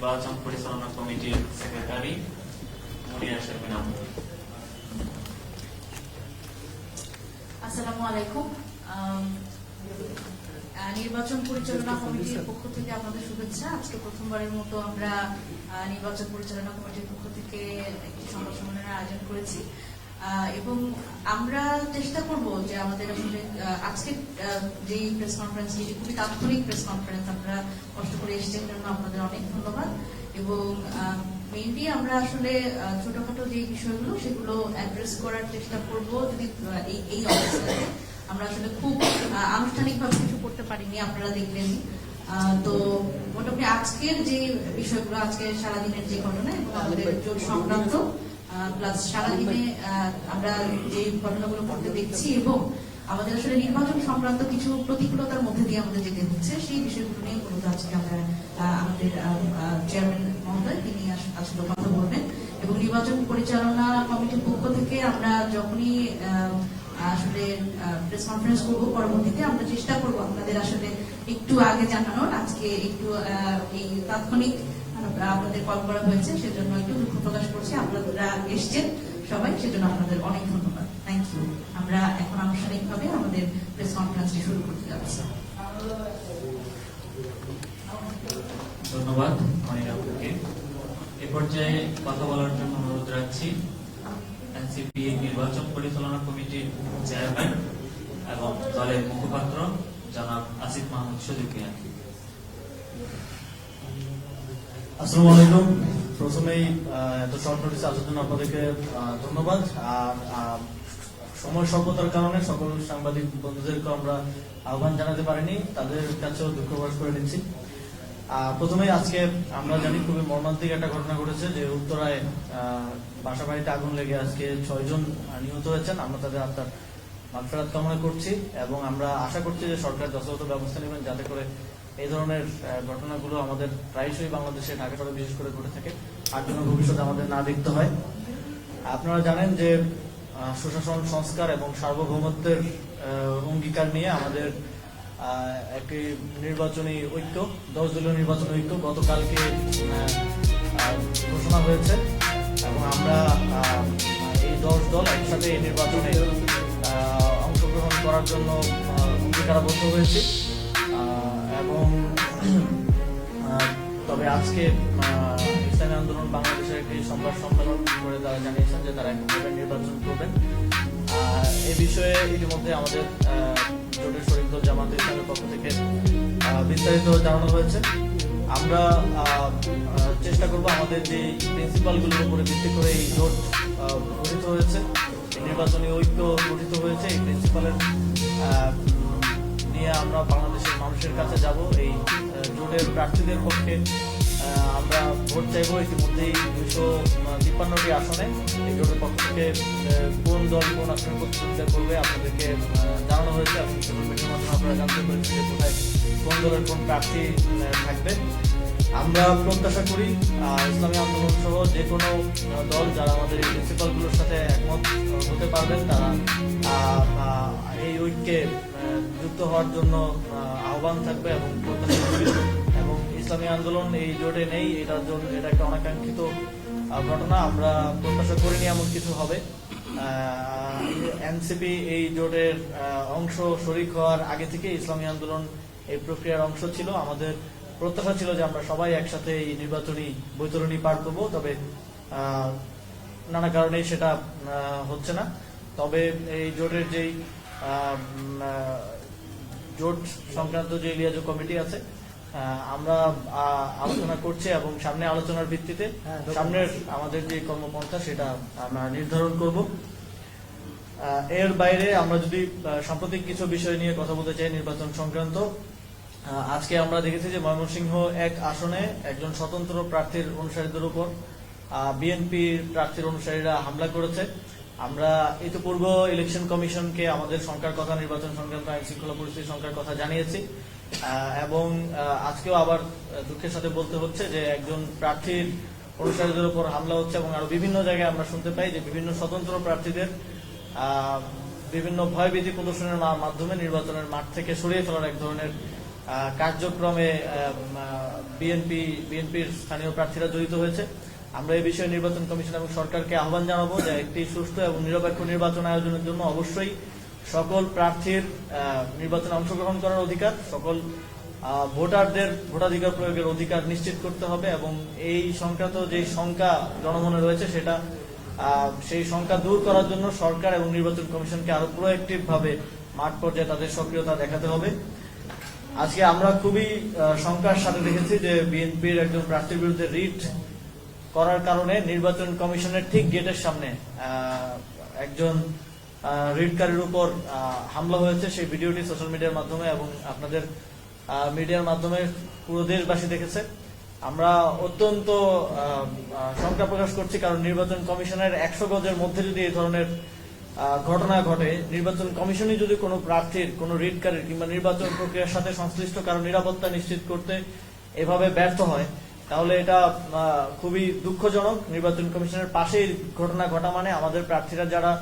নির্বাচন পরিচালনা কমিটির সেক্রেটারি মনিয়া শারমিন আসসালামু আলাইকুম। নির্বাচন পরিচালনা কমিটির পক্ষ থেকে আপনাদের শুভেচ্ছা। আজকে প্রথমবারের মতো আমরা নির্বাচন পরিচালনা কমিটির পক্ষ থেকে একটি সংবাদ সম্মেলনের আয়োজন করেছি। এবং আমরা চেষ্টা করব যে আমাদের আসলে আজকে যে প্রেস কনফারেন্স এটি খুবই তাৎক্ষণিক প্রেস কনফারেন্স আপনারা কষ্ট করে এসেছেন জন্য আপনাদের অনেক ধন্যবাদ। এবং মেইনলি আমরা আসলে ছোটখাটো যে বিষয়গুলো, সেগুলো অ্যাড্রেস করার চেষ্টা করব যদি এই অবস্থাতে আমরা আসলে খুব আনুষ্ঠানিকভাবে কিছু করতে পারিনি, আপনারা দেখলেন তো মোটামুটি আজকের যে বিষয়গুলো আজকে সারাদিনের যে ঘটনা এবং আমাদের জোট সংক্রান্ত প্লাস সারাদিনে আমরা যে ঘটনাগুলো করতে দেখছি এবং আমাদের আসলে নির্বাচন সংক্রান্ত কিছু প্রতিকূলতার মধ্যে দিয়ে আমাদের যেতে হচ্ছে, সেই বিষয়গুলো নিয়ে মূলত আজকে আমরা আমাদের চেয়ারম্যান মহোদয় তিনি আসলে কথা বলবেন এবং নির্বাচন পরিচালনা কমিটির পক্ষ থেকে আমরা যখনই আসলে প্রেস কনফারেন্স করব পরবর্তীতে আমরা চেষ্টা করব আপনাদের আসলে একটু আগে জানানোর, আজকে একটু এই তাৎক্ষণিক আপনাদের কল করা হয়েছে, সেজন্য একটু দুঃখ প্রকাশ করছি। আপনারা এসছেন সবাই, সেজন্য আপনাদের অনেক ধন্যবাদ। থ্যাংক ইউ আমরা এখন আনুষ্ঠানিকভাবে আমাদের প্রেস কনফারেন্সটি শুরু করতে যাচ্ছি। ধন্যবাদ মনিয়া আপুকে এ পর্যায়ে কথা বলার জন্য অনুরোধ রাখছি। এনসিপি নির্বাচন পরিচালনা কমিটির চেয়ারম্যান এবং দলের মুখপাত্র জনাব আসিফ মাহমুদ সজুকে আসসালামু প্রথমেই এত শর্ট আসার জন্য আপনাদেরকে ধন্যবাদ। আর সময় স্বল্পতার কারণে সকল সাংবাদিক বন্ধুদেরকে আমরা আহ্বান জানাতে পারিনি। তাদের কাছেও দুঃখ প্রকাশ করে নিচ্ছি। আহ, প্রথমেই আজকে আমরা জানি খুবই মর্মান্তিক একটা ঘটনা ঘটেছে যে উত্তরায় বাসা বাড়িতে আগুন লেগে আজকে ছয়জন নিহত হয়েছেন। আমরা তাদের আত্মার মাগফিরাত কামনা করছি এবং আমরা আশা করছি যে সরকার যথাযথ ব্যবস্থা নেবেন যাতে করে এই ধরনের ঘটনাগুলো আমাদের প্রায়শই বাংলাদেশে ঢাকা শহরে বিশেষ করে ঘটে থাকে। আর জন্য ভবিষ্যতে আমাদের না দেখতে হয়। আপনারা জানেন যে সুশাসন, সংস্কার এবং সার্বভৌমত্বের অঙ্গীকার নিয়ে আমাদের একটি নির্বাচনী ঐক্য দশ দলীয় নির্বাচনী ঐক্য গতকালকে ঘোষণা হয়েছে। এবং আমরা এই দশ দল একসাথে এই নির্বাচনে অংশগ্রহণ করার জন্য অঙ্গীকারাবদ্ধ হয়েছি। তবে আজকে ইসলামী আন্দোলন বাংলাদেশের একটি সংবাদ সম্মেলন করে তারা জানিয়েছেন যে তারা একটি নির্বাচন করবেন। এই বিষয়ে ইতিমধ্যে আমাদের জোটের শরীফ দল জামাত ইসলামের পক্ষ থেকে বিস্তারিত জানানো হয়েছে। আমরা চেষ্টা করব আমাদের যে প্রিন্সিপালগুলোর উপরে ভিত্তি করে এই জোট গঠিত হয়েছে নির্বাচনী ঐক্য গঠিত হয়েছে, এই প্রিন্সিপালের নিয়ে আমরা বাংলাদেশের মানুষের কাছে যাব, এই জোটের প্রার্থীদের পক্ষে আমরা ভোট চাইব ইতিমধ্যেই দুইশো তিপ্পান্নটি আসনে। এই জোটের পক্ষ থেকে কোন দল কোন আসনে প্রতিযোগিতা করবে আপনাদেরকে জানানো হয়েছে। এবং সোশ্যাল মিডিয়ার মাধ্যমে আপনারা জানতে পেরেছেন যে কোথায় কোন দলের কোন প্রার্থী থাকবে। আমরা প্রত্যাশা করি ইসলামী আন্দোলন সহ যে কোনো দল যারা আমাদের এই প্রিন্সিপালগুলোর সাথে একমত হতে পারবেন, তারা এই ঐক্যে যুক্ত হওয়ার জন্য আহ, আহ্বান থাকবে এবং এবং ইসলামী আন্দোলন এই জোটে নেই এটার জন্য এটা একটা অনাকাঙ্ক্ষিত ঘটনা। আমরা প্রত্যাশা করিনি এমন কিছু হবে। এনসিপি এই জোটের অংশ শরিক হওয়ার আগে থেকে ইসলামী আন্দোলন এই প্রক্রিয়ার অংশ ছিল। আমাদের প্রত্যাশা ছিল যে আমরা সবাই একসাথে এই নির্বাচনী বৈতরণী পার করব তবে নানা কারণে সেটা হচ্ছে না। তবে এই জোটের যেই জোট সংক্রান্ত যে লিয়াজো কমিটি আছে আমরা আলোচনা করছি এবং সামনে আলোচনার ভিত্তিতে সামনের আমাদের যে কর্মপন্থা সেটা আমরা নির্ধারণ করব। এর বাইরে আমরা যদি সাম্প্রতিক কিছু বিষয় নিয়ে কথা বলতে চাই নির্বাচন সংক্রান্ত আজকে আমরা দেখেছি যে ময়মনসিংহ এক আসনে একজন স্বতন্ত্র প্রার্থীর অনুসারীদের উপর বিএনপি প্রার্থীর অনুসারীরা হামলা করেছে। আমরা ইতিপূর্ব ইলেকশন কমিশনকে আমাদের সংখ্যার কথা, নির্বাচন সংক্রান্ত আইন শৃঙ্খলা পরিস্থিতি সংখ্যার কথা জানিয়েছি। এবং আজকেও আবার দুঃখের সাথে বলতে হচ্ছে যে একজন প্রার্থীর অনুসারীদের উপর হামলা হচ্ছে এবং আরও বিভিন্ন জায়গায় আমরা শুনতে পাই যে বিভিন্ন স্বতন্ত্র প্রার্থীদের বিভিন্ন ভয়ভীতি প্রদর্শনের মাধ্যমে নির্বাচনের মাঠ থেকে সরিয়ে ফেলার এক ধরনের কার্যক্রমে বিএনপি, বিএনপির স্থানীয় প্রার্থীরা জড়িত হয়েছে। আমরা এই বিষয়ে নির্বাচন কমিশন এবং সরকারকে আহ্বান জানাব যে একটি সুষ্ঠু এবং নিরপেক্ষ নির্বাচন আয়োজনের জন্য অবশ্যই সকল প্রার্থীর নির্বাচনে অংশগ্রহণ করার অধিকার, সকল ভোটারদের ভোটাধিকার প্রয়োগের অধিকার নিশ্চিত করতে হবে এবং এই সংক্রান্ত যে শঙ্কা জনমনে রয়েছে সেটা সেই শঙ্কা দূর করার জন্য সরকার এবং নির্বাচন কমিশনকে আরও প্রোয়েক্টিভ ভাবে মাঠ পর্যায়ে তাদের সক্রিয়তা দেখাতে হবে। আজকে আমরা খুবই শঙ্কার সাথে দেখেছি যে বিএনপির একজন প্রার্থীর বিরুদ্ধে রিট করার কারণে নির্বাচন কমিশনের ঠিক গেটের সামনে একজন রিটকারীর উপর হামলা হয়েছে। সেই ভিডিওটি সোশ্যাল মিডিয়ার মাধ্যমে এবং আপনাদের মিডিয়ার মাধ্যমে পুরো দেশবাসী দেখেছে। আমরা অত্যন্ত শঙ্কা প্রকাশ করছি কারণ নির্বাচন কমিশনের একশো গজের মধ্যে যদি এই ধরনের ঘটনা ঘটে, নির্বাচন কমিশনই যদি কোনো প্রার্থীর, কোনো রিটকারীর কিংবা নির্বাচন প্রক্রিয়ার সাথে সংশ্লিষ্ট কারও নিরাপত্তা নিশ্চিত করতে এভাবে ব্যর্থ হয় তাহলে এটা খুবই দুঃখজনক। নির্বাচন কমিশনের পাশেই ঘটনা ঘটা মানে আমাদের প্রার্থীরা যারা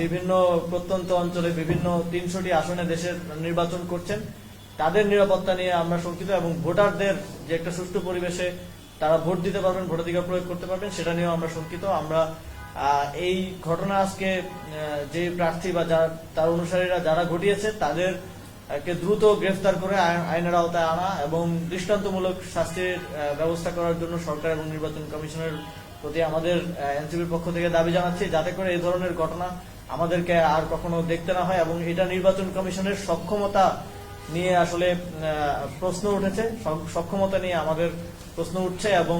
বিভিন্ন প্রত্যন্ত অঞ্চলে বিভিন্ন তিনশোটি আসনে দেশের নির্বাচন করছেন, তাদের নিরাপত্তা নিয়ে আমরা শঙ্কিত এবং ভোটারদের যে একটা সুষ্ঠু পরিবেশে তারা ভোট দিতে পারবেন, ভোটাধিকার প্রয়োগ করতে পারবেন, সেটা নিয়েও আমরা শঙ্কিত। আমরা এই ঘটনা আজকে যে প্রার্থী বা যারা, তার অনুসারীরা যারা ঘটিয়েছে, তাদের কে দ্রুত গ্রেফতার করে আইনের আওতায় আনা এবং দৃষ্টান্তমূলক শাস্তির ব্যবস্থা করার জন্য সরকার এবং নির্বাচন কমিশনের প্রতি আমাদের এনসিপির পক্ষ থেকে দাবি জানাচ্ছি, যাতে করে এই ধরনের ঘটনা আমাদেরকে আর কখনো দেখতে না হয় এবং এটা নির্বাচন কমিশনের সক্ষমতা নিয়ে আসলে প্রশ্ন উঠেছে সক্ষমতা নিয়ে আমাদের প্রশ্ন উঠছে এবং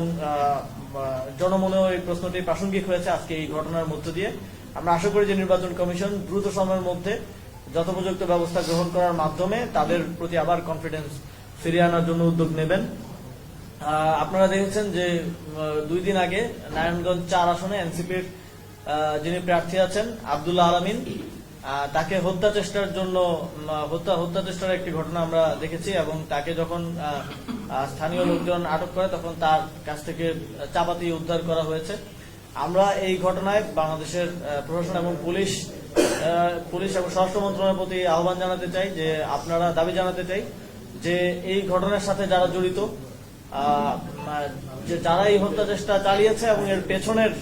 জনমনেও এই প্রশ্নটি প্রাসঙ্গিক হয়েছে আজকে এই ঘটনার মধ্য দিয়ে। আমরা আশা করি যে নির্বাচন কমিশন দ্রুত সময়ের মধ্যে যথোপযুক্ত ব্যবস্থা গ্রহণ করার মাধ্যমে তাদের প্রতি আবার কনফিডেন্স ফিরিয়ে আনার জন্য উদ্যোগ নেবেন। আপনারা দেখেছেন যে দুই দিন আগে নারায়ণগঞ্জ চার আসনে এনসিপির যিনি প্রার্থী আছেন, আব্দুল্লাহ আলমিন তাকে হত্যা চেষ্টার জন্য হত্যা হত্যা চেষ্টার একটি ঘটনা আমরা দেখেছি এবং তাকে যখন স্থানীয় লোকজন আটক করে তখন তার কাছ থেকে চাপাতি উদ্ধার করা হয়েছে। আমরা এই ঘটনায় বাংলাদেশের প্রশাসন এবং পুলিশ পুলিশ এবং স্বরাষ্ট্র মন্ত্রণালয়ের প্রতি আহ্বান জানাতে চাই যে আপনারা দাবি জানাতে চাই যে এই ঘটনার সাথে যারা জড়িত যে যারা এই হত্যা চেষ্টা চালিয়েছে এবং এর পেছনের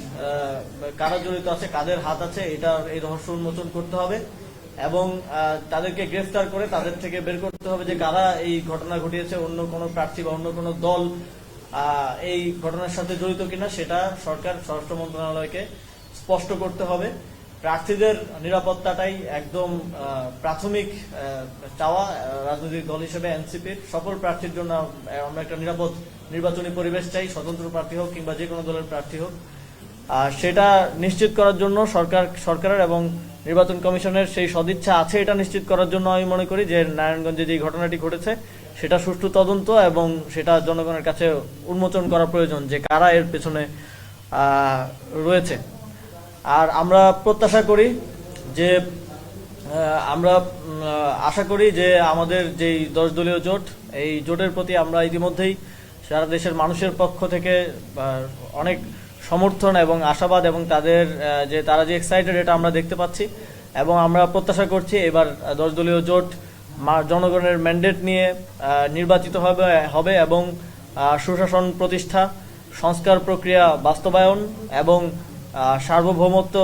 কারা জড়িত আছে, কাদের হাত আছে এটা এই রহস্য উন্মোচন করতে হবে এবং তাদেরকে গ্রেফতার করে তাদের থেকে বের করতে হবে যে কারা এই ঘটনা ঘটিয়েছে, অন্য কোনো প্রার্থী বা অন্য কোনো দল এই ঘটনার সাথে জড়িত কিনা, সেটা সরকার, স্বরাষ্ট্র মন্ত্রণালয়কে স্পষ্ট করতে হবে। প্রার্থীদের নিরাপত্তাটাই একদম প্রাথমিক চাওয়া রাজনৈতিক দল হিসেবে এনসিপির সকল প্রার্থীর জন্য আমরা একটা নিরাপদ নির্বাচনী পরিবেশ চাই, স্বতন্ত্র প্রার্থী হোক কিংবা যে কোনো দলের প্রার্থী হোক। আর সেটা নিশ্চিত করার জন্য সরকার, সরকারের এবং নির্বাচন কমিশনের সেই সদিচ্ছা আছে এটা নিশ্চিত করার জন্য আমি মনে করি যে নারায়ণগঞ্জে যে ঘটনাটি ঘটেছে, সেটা সুষ্ঠু তদন্ত এবং সেটা জনগণের কাছে উন্মোচন করা প্রয়োজন যে কারা এর পেছনে রয়েছে। আর আমরা প্রত্যাশা করি যে আমরা আশা করি যে আমাদের যেই দশ দলীয় জোট, এই জোটের প্রতি আমরা ইতিমধ্যেই সারা দেশের মানুষের পক্ষ থেকে অনেক সমর্থন এবং আশাবাদ এবং তাদের যে তারা যে এক্সাইটেড এটা আমরা দেখতে পাচ্ছি এবং আমরা প্রত্যাশা করছি এবার দশ দলীয় জোট জনগণের ম্যান্ডেট নিয়ে নির্বাচিত হবে হবে এবং সুশাসন প্রতিষ্ঠা, সংস্কার প্রক্রিয়া বাস্তবায়ন এবং সার্বভৌমত্ব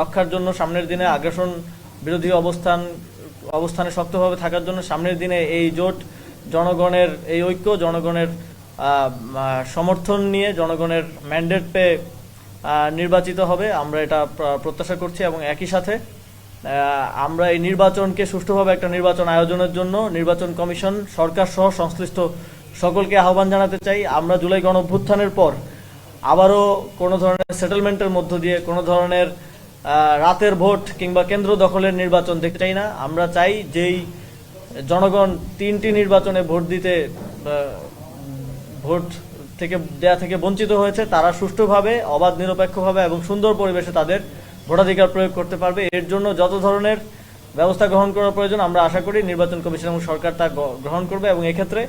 রক্ষার জন্য সামনের দিনে আগ্রাসন বিরোধী অবস্থান, অবস্থানে শক্তভাবে থাকার জন্য সামনের দিনে এই জোট জনগণের, এই ঐক্য, জনগণের সমর্থন নিয়ে জনগণের ম্যান্ডেট পেয়ে নির্বাচিত হবে। আমরা এটা প্রত্যাশা করছি এবং একই সাথে আমরা এই নির্বাচনকে সুষ্ঠুভাবে একটা নির্বাচন আয়োজনের জন্য, নির্বাচন কমিশন, সরকার সহ সংশ্লিষ্ট সকলকে আহ্বান জানাতে চাই। আমরা জুলাই গণ অভ্যুত্থানের পর আবারও কোনো ধরনের সেটেলমেন্টের মধ্য দিয়ে কোনো ধরনের রাতের ভোট কিংবা কেন্দ্র দখলের নির্বাচন দেখতে চাই না। আমরা চাই যেই জনগণ তিনটি নির্বাচনে ভোট দিতে ভোট থেকে, দেয়া থেকে বঞ্চিত হয়েছে, তারা সুষ্ঠুভাবে, অবাধ, নিরপেক্ষভাবে এবং সুন্দর পরিবেশে তাদের ভোটাধিকার প্রয়োগ করতে পারবে। এর জন্য যত ধরনের ব্যবস্থা গ্রহণ করা প্রয়োজন, আমরা আশা করি নির্বাচন কমিশন এবং সরকার তা গ্রহণ করবে এবং এক্ষেত্রে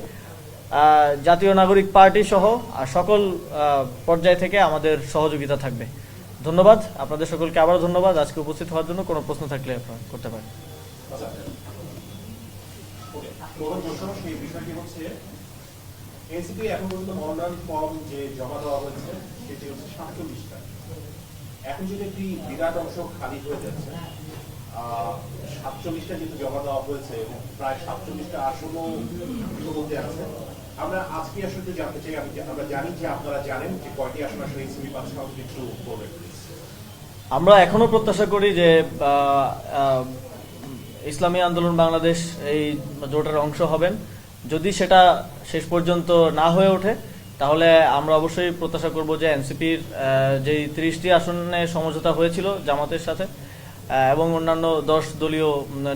জাতীয় নাগরিক পার্টি সহ আর সকল পর্যায় থেকে আমাদের সহযোগিতা থাকবে। ধন্যবাদ। আপনাদের সকলকে আবার ধন্যবাদ। আজকে উপস্থিত হওয়ার জন্য কোনো প্রশ্ন থাকলে করতে পারেন। বিষয়টি এখন যে জমা দেওয়া হয়েছে, সেটি হচ্ছে সাতচল্লিশটা এখন যদি একটি বিরাট অংশ খালি হয়ে যাচ্ছে সাতচল্লিশটা জমা দেওয়া হয়েছে প্রায় সাতচল্লিশটা আসনও আছে। আমরা আজকে আসলে জানতে চাই, আমি আমরা জানি যে আপনারা জানেন যে কয়টি আসন আসলে একটু বলবেন আমরা এখনও প্রত্যাশা করি যে ইসলামী আন্দোলন বাংলাদেশ এই জোটের অংশ হবেন। যদি সেটা শেষ পর্যন্ত না হয়ে ওঠে, তাহলে আমরা অবশ্যই প্রত্যাশা করব যে এনসিপির যেই তিরিশটি আসনে সমঝোতা হয়েছিল জামাতের সাথে এবং অন্যান্য দশ দলীয়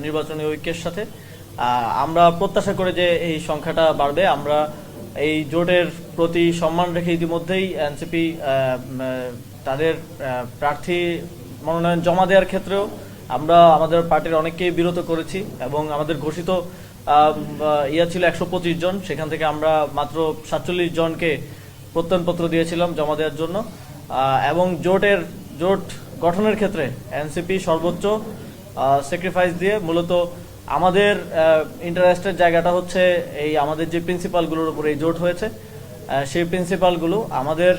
নির্বাচনী ঐক্যের সাথে। আমরা প্রত্যাশা করে যে এই সংখ্যাটা বাড়বে। আমরা এই জোটের প্রতি সম্মান রেখে ইতিমধ্যেই এনসিপি তাদের প্রার্থী মনোনয়ন জমা দেওয়ার ক্ষেত্রেও আমরা আমাদের পার্টির অনেককেই বিরত করেছি এবং আমাদের ঘোষিত ইয়া ছিল একশো পঁচিশ জন। সেখান থেকে আমরা মাত্র সাতচল্লিশ জনকে প্রত্যয়নপত্র দিয়েছিলাম জমা দেওয়ার জন্য। এবং জোটের, জোট গঠনের ক্ষেত্রে এনসিপি সর্বোচ্চ স্যাক্রিফাইস দিয়ে মূলত আমাদের ইন্টারেস্টের জায়গাটা হচ্ছে এই আমাদের যে প্রিন্সিপালগুলোর উপরে জোট হয়েছে। সেই প্রিন্সিপালগুলো আমাদের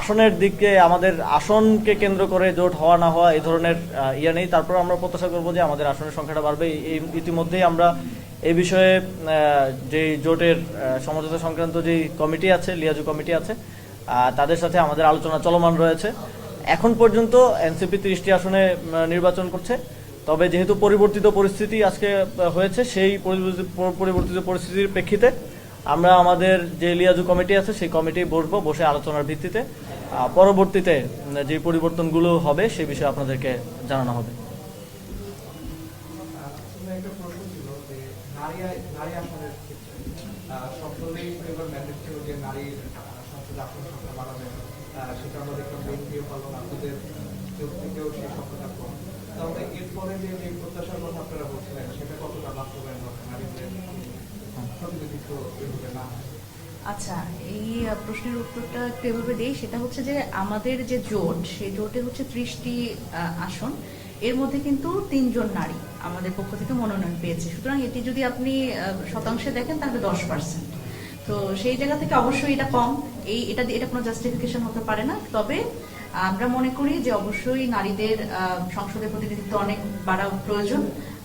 আসনের দিকে, আমাদের আসনকে কেন্দ্র করে জোট হওয়া না হওয়া এই ধরনের ইয়ে নেই। তারপর আমরা প্রত্যাশা করব যে আমাদের আসনের সংখ্যাটা বাড়বে। এই ইতিমধ্যেই আমরা এই বিষয়ে যে জোটের সমঝোতা সংক্রান্ত যে কমিটি আছে, লিয়াজু কমিটি আছে তাদের সাথে আমাদের আলোচনা চলমান রয়েছে। এখন পর্যন্ত এনসিপি তিরিশটি আসনে নির্বাচন করছে। তবে যেহেতু পরিবর্তিত পরিস্থিতি আজকে হয়েছে, সেই পরিবর্তিত- পরিস্থিতির প্রেক্ষিতে আমরা আমাদের যে লিয়াজু কমিটি আছে, সেই কমিটি বসবো, বসে আলোচনার ভিত্তিতে। পরবর্তীতে যে পরিবর্তনগুলো হবে, সে বিষয়ে আপনাদেরকে জানানো হবে আসলে একটা প্রশ্ন ছিল যে নারী আই- নারী আসনের ক্ষেত্রে আহ, সব দলেই এবার ম্যান্ডেট ছিল যে নারীর আহ, সংসদে আসন সংখ্যা বাড়াবে আহ, সেটা আমরা দেখলাম বিএনপিও পালন আপনাদের চোখ থেকেও সেই সংখ্যাটা কম তাহলে এরপরে আচ্ছা এই প্রশ্নের উত্তরটা একটু এভাবে দিই। সেটা হচ্ছে যে আমাদের যে জোট, সেই জোটে হচ্ছে ত্রিশটি আসন। এর মধ্যে কিন্তু তিনজন নারী আমাদের পক্ষ থেকে মনোনয়ন পেয়েছে। সুতরাং এটি যদি আপনি শতাংশে দেখেন, তাহলে দশ পার্সেন্ট। তো সেই জায়গা থেকে অবশ্যই এটা কম। এই, এটা এটা কোনো জাস্টিফিকেশন হতে পারে না। তবে আমরা মনে করি যে অবশ্যই নারীদের আহ, সংসদে প্রতিনিধিত্ব অনেক বাড়া প্রয়োজন।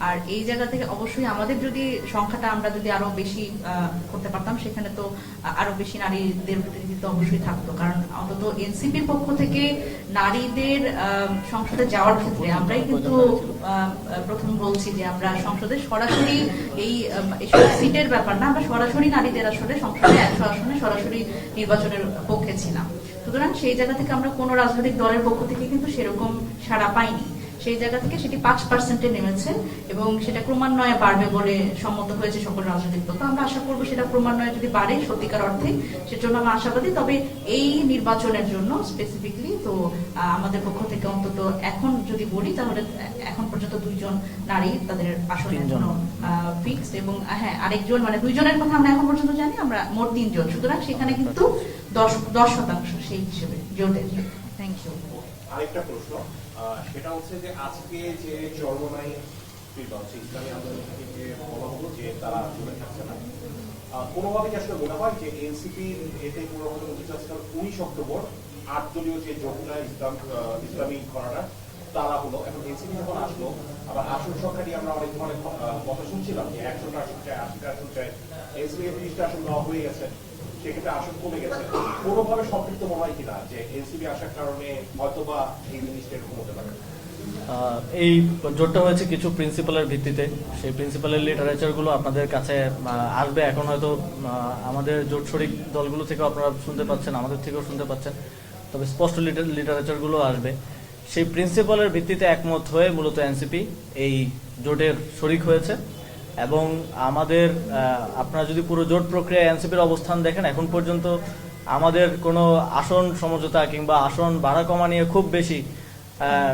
আর এই জায়গা থেকে অবশ্যই আমাদের যদি সংখ্যাটা আমরা যদি আরও বেশি করতে পারতাম সেখানে তো আরও বেশি নারীদের প্রতিনিধিত্ব অবশ্যই থাকতো। কারণ অন্তত এনসিপির পক্ষ থেকে নারীদের সংসদে যাওয়ার ক্ষেত্রে আমরাই কিন্তু প্রথম বলছি যে আমরা সংসদে সরাসরি এই সিটের ব্যাপার না আমরা সরাসরি নারীদের আসলে সংসদে একশো আসনে সরাসরি নির্বাচনের পক্ষে ছিলাম। সুতরাং সেই জায়গা থেকে আমরা কোনো রাজনৈতিক দলের পক্ষ থেকে কিন্তু সেরকম সাড়া পাইনি। সেই জায়গা থেকে সেটি পাঁচ পার্সেন্টে নেমেছে এবং সেটা ক্রমান্বয়ে বাড়বে বলে সম্মত হয়েছে সকল রাজনৈতিক দল। তো আমরা আশা করব সেটা ক্রমান্বয়ে যদি বাড়ে সত্যিকার অর্থে, সেজন্য আমরা আশাবাদী। তবে এই নির্বাচনের জন্য স্পেসিফিকলি তো আমাদের পক্ষ থেকে অন্তত এখন যদি বলি তাহলে এখন পর্যন্ত দুইজন নারী তাদের আসনে এখনও ফিক্সড এবং হ্যাঁ আরেকজন মানে দুইজনের কথা আমরা এখন পর্যন্ত জানি আমরা মোট তিনজন। সুতরাং সেখানে কিন্তু দশ দশ শতাংশ সেই হিসেবে জোটের থ্যাংক ইউ আরেকটা প্রশ্ন সেটা হচ্ছে যে আজকে যে চর্মনাই হচ্ছে ইসলামী আন্দোলন থেকে যে বলা হলো যে তারা জুড়ে থাকছে না কোনোভাবে কি আসলে মনে হয় যে এনসিপি এতে কোনো রকম উনিশ অক্টোবর আট দলীয় যে যমুনা ইসলাম ইসলামী করাটা তারা হলো, এখন যখন আসলো, আবার আসন সংখ্যা নিয়ে আমরা অনেক কথা শুনছিলাম যে একশোটা আসন চাই আশিটা আসন চাই আসন দেওয়া হয়ে গেছে, সেক্ষেত্রে আসন কমে গেছে। কোনোভাবে সম্পৃক্ত মনে হয় কিনা যে আসার কারণে হয়তোবা এই জিনিসটা এরকম হতে পারে? এই জোটটা হয়েছে কিছু প্রিন্সিপালের ভিত্তিতে। সেই প্রিন্সিপালের লিটারেচারগুলো আপনাদের কাছে আসবে। এখন হয়তো আমাদের জোট শরিক দলগুলো থেকেও আপনারা শুনতে পাচ্ছেন, আমাদের থেকেও শুনতে পাচ্ছেন। তবে স্পষ্ট লিটারেচারগুলো আসবে। সেই প্রিন্সিপালের ভিত্তিতে একমত হয়ে মূলত এনসিপি এই জোটের শরিক হয়েছে। এবং আমাদের আপনারা যদি পুরো জোট প্রক্রিয়ায় এনসিপির অবস্থান দেখেন, এখন পর্যন্ত আমাদের কোনো আসন সমঝোতা কিংবা আসন ভাড়া কমা নিয়ে খুব বেশি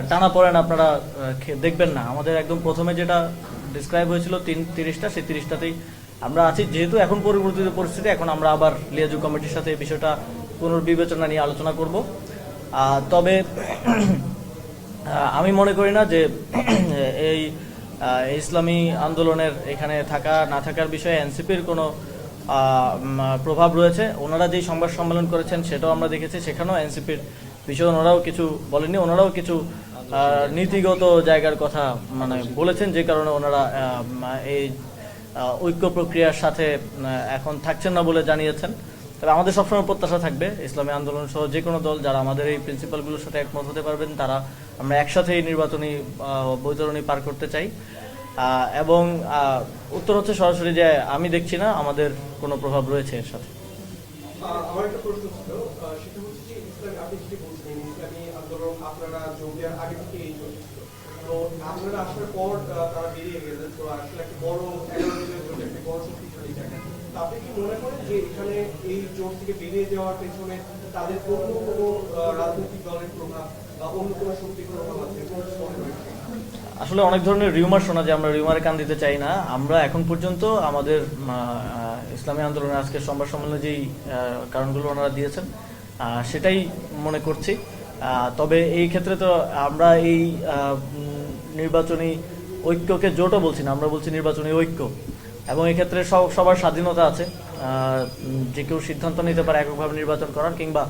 টানা পড়েন আপনারা দেখবেন না। আমাদের একদম প্রথমে যেটা ডিসক্রাইব হয়েছিল তিন, তিরিশটা, সেই তিরিশটাতেই আমরা আছি। যেহেতু এখন পরিবর্তিত পরিস্থিতি, এখন আমরা আবার লিয়াজু কমিটির সাথে এই বিষয়টা পুনর্বিবেচনা নিয়ে আলোচনা করব। তবে আমি মনে করি না যে এই ইসলামী আন্দোলনের এখানে থাকা, না থাকার বিষয়ে এনসিপির কোনো প্রভাব রয়েছে। ওনারা যেই সংবাদ সম্মেলন করেছেন সেটাও আমরা দেখেছি। সেখানেও এনসিপির বিষয়ে ওনারাও কিছু বলেননি। ওনারাও কিছু নীতিগত জায়গার কথা মানে বলেছেন যে কারণে ওনারা এই ঐক্য প্রক্রিয়ার সাথে এখন থাকছেন না বলে জানিয়েছেন। তবে আমাদের সবসময় প্রত্যাশা থাকবে, ইসলামী আন্দোলন সহ যে কোনো দল যারা আমাদের এই প্রিন্সিপালগুলোর সাথে একমত হতে পারবেন, তারা আমরা একসাথে এই নির্বাচনী বৈতরণী পার করতে চাই। এবং উত্তর হচ্ছে সরাসরি যে আমি দেখছি না, আমাদের কোনো প্রভাব রয়েছে এর সাথে। আমার আসার পর তারা বেরিয়ে তো আসলে একটা বড় বড় শক্তিশালী কি মনে করেন যে এখানে এই জোট থেকে বেরিয়ে যাওয়ার পেছনে তাদের কোনো রাজনৈতিক দলের প্রভাব বা অন্য কোনো প্রভাব আসলে অনেক ধরনের রিউমার শোনা যায়, আমরা রিউমারে কান দিতে চাই না। আমরা এখন পর্যন্ত আমাদের ইসলামী আন্দোলনের আজকের সংবাদ সম্মেলনে যেই কারণগুলো ওনারা দিয়েছেন সেটাই মনে করছি। তবে এই ক্ষেত্রে তো আমরা এই নির্বাচনী ঐক্যকে জোটও বলছি না, আমরা বলছি নির্বাচনী ঐক্য। এবং এক্ষেত্রে সব, সবার স্বাধীনতা আছে। যে কেউ সিদ্ধান্ত নিতে পারে এককভাবে নির্বাচন করার কিংবা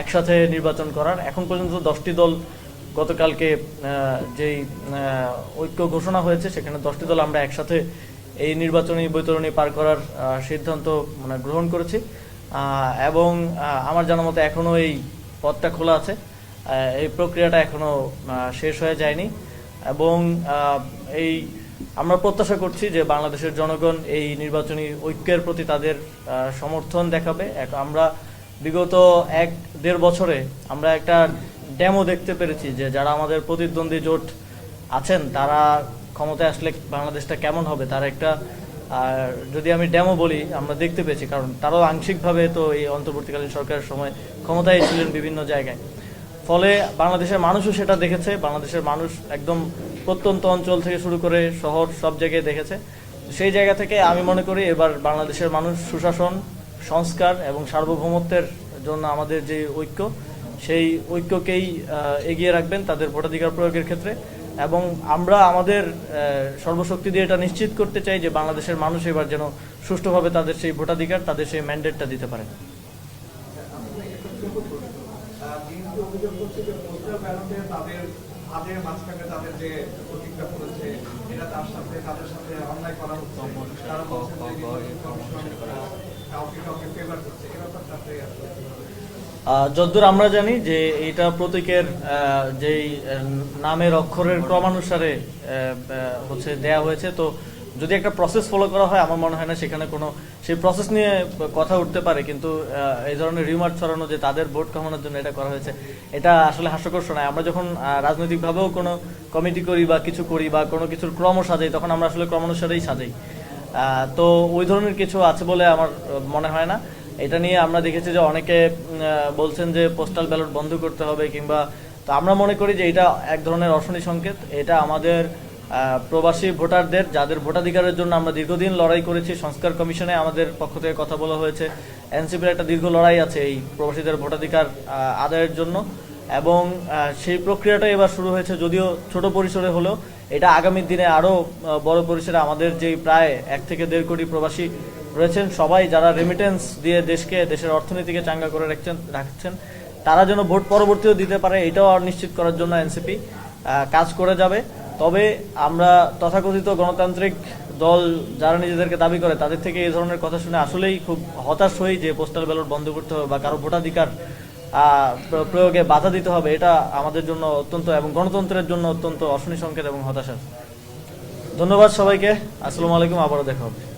একসাথে নির্বাচন করার। এখন পর্যন্ত দশটি দল গতকালকে যেই ঐক্য ঘোষণা হয়েছে, সেখানে দশটি দল আমরা একসাথে এই নির্বাচনী বৈতরণী পার করার সিদ্ধান্ত মানে গ্রহণ করেছি। এবং আমার জানা মতে এখনও এই পথটা খোলা আছে। এই প্রক্রিয়াটা এখনও শেষ হয়ে যায়নি। এবং এই আমরা প্রত্যাশা করছি যে বাংলাদেশের জনগণ এই নির্বাচনী ঐক্যের প্রতি তাদের সমর্থন দেখাবে। আমরা বিগত এক, দেড় বছরে আমরা একটা ডেমো দেখতে পেরেছি যে যারা আমাদের প্রতিদ্বন্দ্বী জোট আছেন, তারা ক্ষমতায় আসলে বাংলাদেশটা কেমন হবে, তার একটা, আর যদি আমি ডেমো বলি, আমরা দেখতে পেয়েছি, কারণ তারাও আংশিকভাবে তো এই অন্তর্বর্তীকালীন সরকারের সময় ক্ষমতায় ছিলেন বিভিন্ন জায়গায়। ফলে বাংলাদেশের মানুষও সেটা দেখেছে, বাংলাদেশের মানুষ একদম প্রত্যন্ত অঞ্চল থেকে শুরু করে শহর সব জায়গায় দেখেছে। সেই জায়গা থেকে আমি মনে করি এবার বাংলাদেশের মানুষ সুশাসন, সংস্কার এবং সার্বভৌমত্বের জন্য আমাদের যে ঐক্য, সেই ঐক্যকেই এগিয়ে রাখবেন তাদের ভোটাধিকার প্রয়োগের ক্ষেত্রে। এবং আমরা আমাদের সর্বশক্তি দিয়ে এটা নিশ্চিত করতে চাই যে বাংলাদেশের মানুষ এবার যেন সুষ্ঠুভাবে তাদের সেই ভোটাধিকার, তাদের সেই ম্যান্ডেটটা দিতে পারে। অভিযোগ করছে যে পোস্টাল ব্যালটে তাদের হাতের মাঝখানে তাদের যে প্রতিজ্ঞা করেছে এটা তার সাথে তাদের সাথে অন্যায় করা হচ্ছে তারা বলছেন কাউকে কাউকে ফেভার করছে। এ ব্যাপারটা আপনি আসলে কীভাবে আহ, যদ্দূর আমরা জানি যে এটা প্রতীকের আহ, যেই নামের অক্ষরের ক্রমানুসারে হচ্ছে দেয়া হয়েছে তো যদি একটা প্রসেস ফলো করা হয়, আমার মনে হয় না সেখানে কোনো, সেই প্রসেস নিয়ে কথা উঠতে পারে, কিন্তু এই ধরনের রিউমার ছড়ানো যে তাদের ভোট কামানোর জন্য এটা করা হয়েছে, এটা আসলে হাস্যকর শোনায়। আমরা যখন রাজনৈতিকভাবেও কোনো কমিটি করি বা কিছু করি বা কোনো কিছুর ক্রম সাজাই, তখন আমরা আসলে ক্রমানুসারেই সাজাই। তো ওই ধরনের কিছু আছে বলে আমার মনে হয় না। এটা নিয়ে আমরা দেখেছি যে অনেকে বলছেন যে পোস্টাল ব্যালট বন্ধ করতে হবে কিংবা, তো আমরা মনে করি যে এটা এক ধরনের অশনি সংকেত। এটা আমাদের প্রবাসী ভোটারদের, যাদের ভোটাধিকারের জন্য আমরা দীর্ঘদিন লড়াই করেছি, সংস্কার কমিশনে আমাদের পক্ষ থেকে কথা বলা হয়েছে। এনসিপির একটা দীর্ঘ লড়াই আছে এই প্রবাসীদের ভোটাধিকার আদায়ের জন্য। এবং সেই প্রক্রিয়াটা এবার শুরু হয়েছে যদিও ছোট পরিসরে হলেও, এটা আগামী দিনে আরও বড় পরিসরে আমাদের যে প্রায় এক থেকে দেড় কোটি প্রবাসী রয়েছেন, সবাই যারা রেমিটেন্স দিয়ে দেশকে, দেশের অর্থনীতিকে চাঙ্গা করে রাখছেন রাখছেন, তারা যেন ভোট পরবর্তীও দিতে পারে, এটাও নিশ্চিত করার জন্য এনসিপি কাজ করে যাবে। তবে আমরা তথাকথিত গণতান্ত্রিক দল যারা নিজেদেরকে দাবি করে, তাদের থেকে এই ধরনের কথা শুনে আসলেই খুব হতাশ হই যে পোস্টাল ব্যালট বন্ধ করতে হবে বা কারও ভোটাধিকার প্রয়োগে বাধা দিতে হবে। এটা আমাদের জন্য অত্যন্ত এবং গণতন্ত্রের জন্য অত্যন্ত অশনি সংকেত এবং হতাশার। ধন্যবাদ সবাইকে। আসসালামু আলাইকুম। আবারও দেখা হবে।